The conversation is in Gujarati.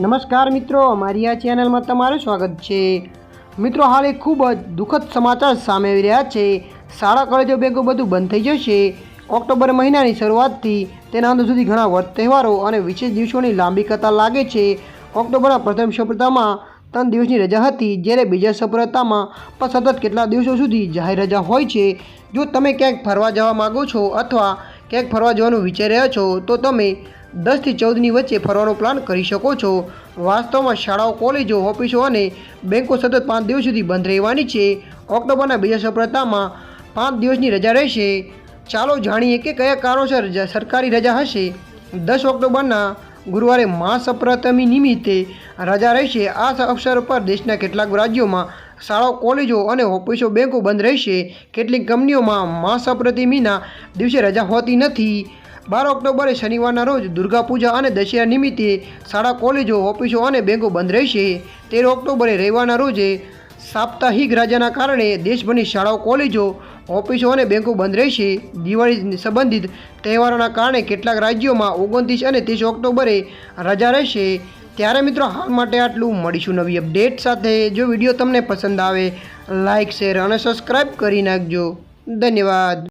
નમસ્કાર મિત્રો અમારી આ ચેનલમાં તમારું સ્વાગત છે. મિત્રો, હાલ એક ખૂબ જ દુઃખદ સમાચાર સામે આવી રહ્યા છે. શાળા, કોલેજો બેંકો બધું બંધ થઈ જશે. ઓક્ટોબર મહિનાની શરૂઆતથી તેના અંત સુધી ઘણા વર્ત તહેવારો અને વિશેષ દિવસોની લાંબી કતાર લાગે છે. ઓક્ટોબરના પ્રથમ સપ્તાહમાં ત્રણ દિવસની રજા હતી, જ્યારે બીજા સપ્તાહમાં પણ સતત કેટલા દિવસો સુધી જાહેર રજા હોય છે. જો તમે ક્યાંક ફરવા જવા માગો છો અથવા ક્યાંક ફરવા જવાનું વિચારી રહ્યા છો, તો તમે દસથી ચૌદની વચ્ચે ફરવાનો પ્લાન કરી શકો છો. વાસ્તવમાં શાળાઓ, કોલેજો, ઓફિસો અને બેંકો સતત પાંચ દિવસ સુધી બંધ રહેવાની છે. ઓક્ટોબરના બીજા સપ્તાહમાં પાંચ દિવસની રજા રહેશે. ચાલો જાણીએ કે કયા કારણોસર સરકારી રજા હશે. દસ ઓક્ટોબરના ગુરુવારે મહાસપ્રતમી નિમિત્તે રજા રહેશે. આ અવસર પર દેશના કેટલાક રાજ્યોમાં શાળાઓ, કોલેજો અને ઓફિસો, બેંકો બંધ રહેશે. કેટલીક કંપનીઓમાં મહાસપ્રતિમીના દિવસે રજા હોતી નથી. બાર ઓક્ટોબરે શનિવારના રોજ દુર્ગા પૂજા અને દશેરા નિમિત્તે શાળા, કોલેજો, ઓફિસો અને બેંકો બંધ રહેશે. તેર ઓક્ટોબરે રવિવારના રોજે સાપ્તાહિક રાજાના કારણે દેશભરની શાળાઓ, કોલેજો, ઓફિસો અને બેંકો બંધ રહેશે. દિવાળી સંબંધિત તહેવારોના કારણે કેટલાક રાજ્યોમાં ઓગણત્રીસ અને ત્રીસ ઓક્ટોબરે રજા રહેશે. ત્યારે મિત્રો હાલ માટે આટલું. મળીશું નવી અપડેટ સાથે. જો વીડિયો તમને પસંદ આવે લાઇક શેર અને સબસ્ક્રાઈબ કરી નાખજો. ધન્યવાદ.